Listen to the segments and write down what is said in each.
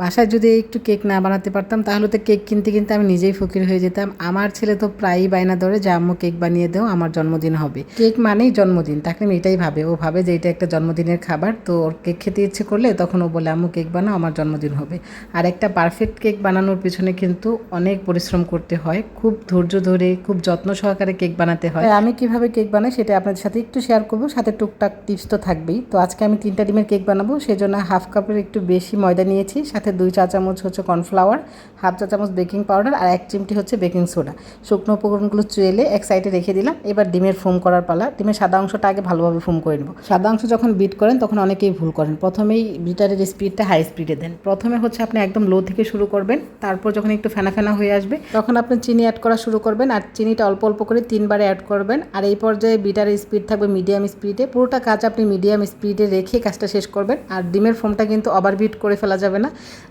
বাসায় যদি একটু কেক না বানাতে পারতাম, তাহলে তো কেক কিনতে কিনতে আমি নিজেই ফকির হয়ে যেতাম। আমার ছেলে তো প্রায়ই বায়না ধরে, যে আম্মু কেক বানিয়ে দেও, আমার জন্মদিন হবে। কেক মানেই জন্মদিন, তাকে এটাই ভাবে। ও ভাবে যে এটা একটা জন্মদিনের খাবার, তো ওর কেক খেতে ইচ্ছে করলে তখন ও বলে, আম্মু, কেক বানাও, আমার জন্মদিন হবে। আর একটা পারফেক্ট কেক বানানোর পিছনে কিন্তু অনেক পরিশ্রম করতে হয়, খুব ধৈর্য ধরে, খুব যত্ন সহকারে কেক বানাতে হয়। আমি কীভাবে কেক বানাই সেটা আপনাদের সাথে একটু শেয়ার করব, সাথে টুকটাক টিপস তো থাকবেই। তো আজকে আমি তিনটা ডিমের কেক বানাবো, সেজন্য হাফ কাপের একটু বেশি ময়দা নিয়েছি, সাথে দুই চা চামচ হচ্ছে কর্নফ্লাওয়ার, হাফ চা চামচ বেকিং পাউডার আর এক চিমটি হচ্ছে বেকিং সোডা। শুকনো উপকরণগুলো চুয়েলে এক সাইডে রেখে দিলাম। এবার ডিমের ফোম করার পালা। ডিমের সাদা অংশটা আগে ভালোভাবে ফোম করে নেব। সাদা অংশ যখন বিট করেন, তখন অনেকেই ভুল করেন। প্রথমেই বিটারের স্পিডটা হাই স্পিডে দেন। প্রথমে হচ্ছে আপনি একদম লো থেকে শুরু করবেন। তারপর যখন একটু ফেনা ফেনা হয়ে আসবে, তখন আপনি চিনি অ্যাড করা শুরু করবেন আর চিনিটা অল্প অল্প করে তিনবারে অ্যাড করবেন। আর এই পর্যায়ে বিটারের স্পিড থাকবে মিডিয়াম স্পিডে। পুরোটা কাজ আপনি মিডিয়াম স্পিডে রেখে কাজটা শেষ করবেন। আর ডিমের ফোমটা কিন্তু ওভারবিট করে ফেলা যাবে না।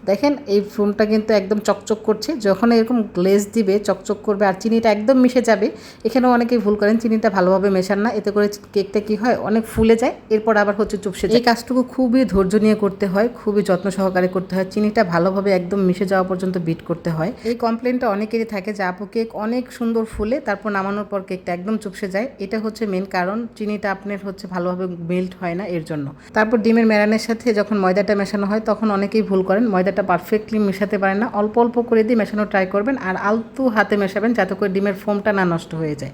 দেখেন এই ফোমটা কিন্তু একদম চকচক করছে যখন এরকম গ্লেজ দিবে চকচক করবে আর চিনিটা একদম মিশে যাবে এখানেও অনেকেই ভুল করেন চিনিটা ভালোভাবে মেশান না এতে করে কেকটা কি হয় অনেক ফুলে যায় এরপর আবার হচ্ছে চুপসে এই কাজটুকু খুবই ধৈর্য নিয়ে করতে হয় খুবই যত্ন সহকারে করতে হয় চিনিটা ভালোভাবে একদম মিশে যাওয়া পর্যন্ত বিট করতে হয়। এই কমপ্লেনটা অনেকেরই থাকে যে আপু কেক অনেক সুন্দর ফুলে তারপর নামানোর পর কেকটা একদম চুপসে যায়। এটা হচ্ছে মেন কারণ চিনিটা আপনার হচ্ছে ভালোভাবে মেল্ট হয় না এর জন্য। তারপর ডিমের মেরানের সাথে যখন ময়দাটা মেশানো হয় তখন অনেকেই ভুল করেন ময়দাটা পারফেক্টলি মেশাতে পারেন না। অল্প অল্প করে দিয়ে মেশানো ট্রাই করবেন আর আলতু হাতে মেশাবেন যাতে করে ডিমের ফোমটা না নষ্ট হয়ে যায়।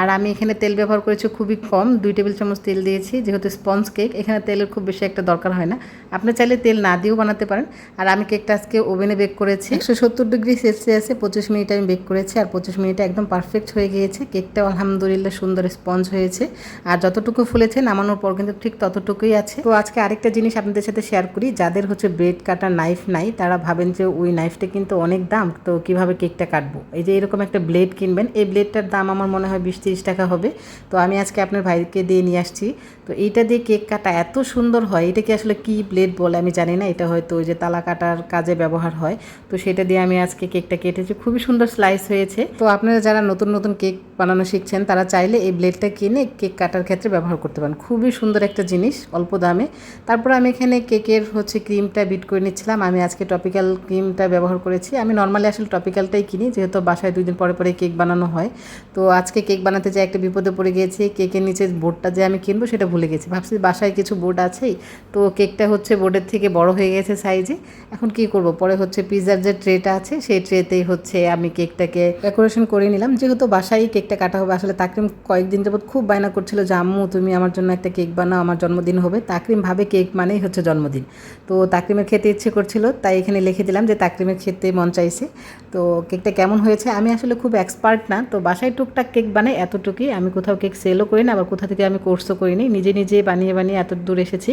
আর আমি এখানে তেল ব্যবহার করেছি খুবই কম, দুই টেবিল চামচ তেল দিয়েছি, যেহেতু স্পঞ্জ কেক এখানে তেলের খুব বেশি একটা দরকার হয় না। আপনি চাইলে তেল না দিয়েও বানাতে পারেন। আর আমি কেকটা আজকে ওভেনে বেক করেছি। একশো সত্তর ডিগ্রি সেলসিয়াসে পঁচিশ মিনিট আমি বেক করেছি আর পঁচিশ মিনিটে একদম পারফেক্ট হয়ে গিয়েছে। কেকটাও আলহামদুলিল্লাহ সুন্দর স্পঞ্জ হয়েছে। আর যতটুকু ফুলেছে নামানোর পর কিন্তু ঠিক ততটুকুই আছে। তো আজকে আরেকটা জিনিস আপনাদের সাথে শেয়ার করি, যাদের হচ্ছে ব্রেড কাটা কাটার নাইফ নাই, তারা ভাবেন যে ওই নাইফটা কিন্তু অনেক দাম, তো কীভাবে কেকটা কাটবো? এই যে এরকম একটা ব্লেড কিনবেন, এই ব্লেডটার দাম আমার মনে হয় বিশ তিরিশ টাকা হবে। তো আমি আজকে আপনার ভাইকে দিয়ে নিয়ে আসছি। তো এইটা দিয়ে কেক কাটা এত সুন্দর হয়, এটা কি আসলে কি ব্লেড বলে আমি জানি না, এটা হয়তো ওই যে তালা কাটার কাজে ব্যবহার হয়। তো সেটা দিয়ে আমি আজকে কেকটা কেটেছি, খুবই সুন্দর স্লাইস হয়েছে। তো আপনারা যারা নতুন নতুন কেক বানানো শিখছেন, তারা চাইলে এই ব্লেডটা কিনে কেক কাটার ক্ষেত্রে ব্যবহার করতে পারেন। খুবই সুন্দর একটা জিনিস, অল্প দামে। তারপর আমি এখানে কেকের হচ্ছে ক্রিমটা বিট করে নিচ্ছিলাম। আমি আজকে টপিক্যাল ক্রিমটা ব্যবহার করেছি। আমি নর্মালি আসলে টপিক্যালটাই কিনি, যেহেতু বাসায় দুই দিন পরে পরে কেক বানানো হয়। তো আজকে কেক বানাতে যে একটা বিপদে পড়ে গিয়েছি কেকের নিচে বোর্ডটা যে আমি কিনবো সেটা ভুলে গেছি। ভাবছি বাসায় কিছু বোর্ড আছেই, তো কেকটা হচ্ছে বোর্ডের থেকে বড় হয়ে গেছে সাইজে এখন কি করব? পরে হচ্ছে পিৎজার যে ট্রেটা আছে, সেই ট্রেতেই হচ্ছে আমি কেকটাকে ডেকোরেশন করে নিলাম। যেহেতু বাসায় কেকটা কাটা হবে, আসলে তাকরিম কয়েকদিন যাবত খুব বায়না করছিল যে, আম্মু, তুমি আমার জন্য একটা কেক বানাও, আমার জন্মদিন হবে। তাকরিম ভাবে কেক মানেই হচ্ছে জন্মদিন। তো তাকরিমের খেতে ইচ্ছে করছিল তাই এখানে লিখে দিলাম যে তাকরিমের খেতে মন চাইছে। তো কেকটা কেমন হয়েছে? আমি আসলে খুব এক্সপার্ট না, তো বাসায় টুকটাক কেক বানাই এতটুকুই। আমি কোথাও কেক সেলও করি না, আবার কোথা থেকে আমি কোর্সও করিনি। নিজে নিজে বানিয়ে বানিয়ে এত দূর এসেছি।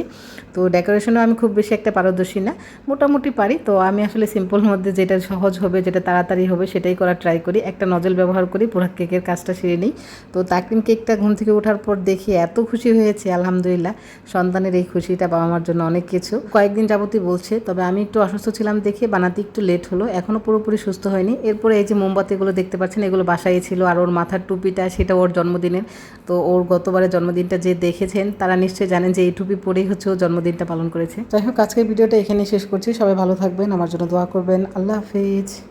তো ডেকোরেশনও আমি খুব বেশি একটা পারদর্শী না, মোটামুটি পারি। তো আমি আসলে সিম্পল মধ্যে যেটা সহজ হবে, যেটা তাড়াতাড়ি হবে, সেটাই করার ট্রাই করি। একটা নজল ব্যবহার করি, পুরো কেকের কাজটা সেরে নিই। তো তাকরিম কেকটা ঘুম থেকে ওঠার পর দেখি এত খুশি হয়েছে, আলহামদুলিল্লাহ। সন্তানের এই খুশিটা বাবা মার জন্য অনেক কিছু। কয়েকদিন যাবতই বলছে, তবে আমি একটু অসুস্থ ছিলাম দেখে বানাতে একটু লেট হলো এখনও পুরোপুরি সুস্থ হয়নি। এরপরে এই যে মোমবাতিগুলো দেখতে পাচ্ছেন, এগুলো বাসায় ছিল আর ওর মাথার টুপিটা, সেটা ওর জন্মদিনের। তো ওর গতবারে জন্মদিনটা যে দেখেছেন, তারা নিশ্চয়ই জানেন যে এই টুপি পরেই হচ্ছে ও জন্মদিনটা পালন করেছে। যাই হোক, আজকের ভিডিওটা এখানেই শেষ করছি। সবাই ভালো থাকবেন, আমার জন্য দোয়া করবেন। আল্লাহ হাফিজ।